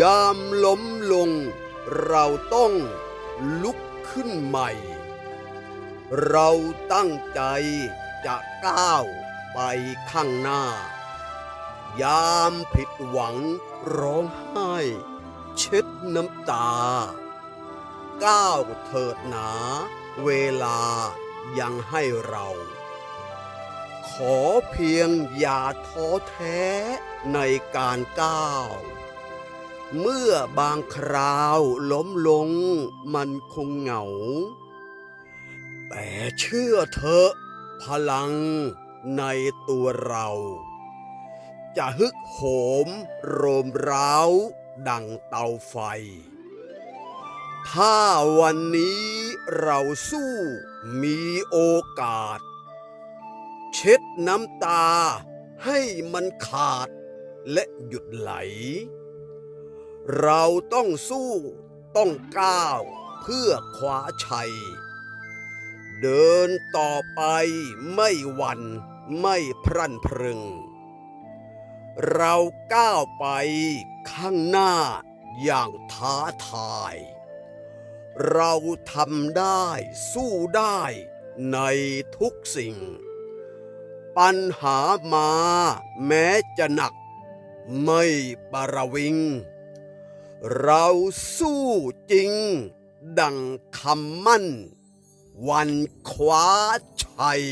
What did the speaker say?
ยามล้มลง เราต้องลุกขึ้นใหม่ เราตั้งใจจะก้าวไปข้างหน้า ยามผิดหวังร้องไห้ เช็ดน้ำตา ก้าวเถิดหนา เวลายังให้เรา ขอเพียงอย่าท้อแท้ในการก้าว เมื่อบางคราวล้มลงมันคงเหงา แต่เชื่อเถอะพลังในตัวเรา จะฮึกโหมโรมร้าวดังเตาไฟ ถ้าวันนี้เราสู้มีโอกาส เช็ดน้ำตาให้มันขาดและหยุดไหล เราต้องสู้ต้องก้าวเพื่อคว้าชัย เดินต่อไปไม่หวั่นไม่พรั่นพรึง เราก้าวไปข้างหน้าอย่างท้าทาย เราทำได้สู้ได้ในทุกสิ่ง ปัญหามาแม้จะหนัก ไม่ปรวิง เราสู้จริง ดังคำมั่น วันคว้าชัย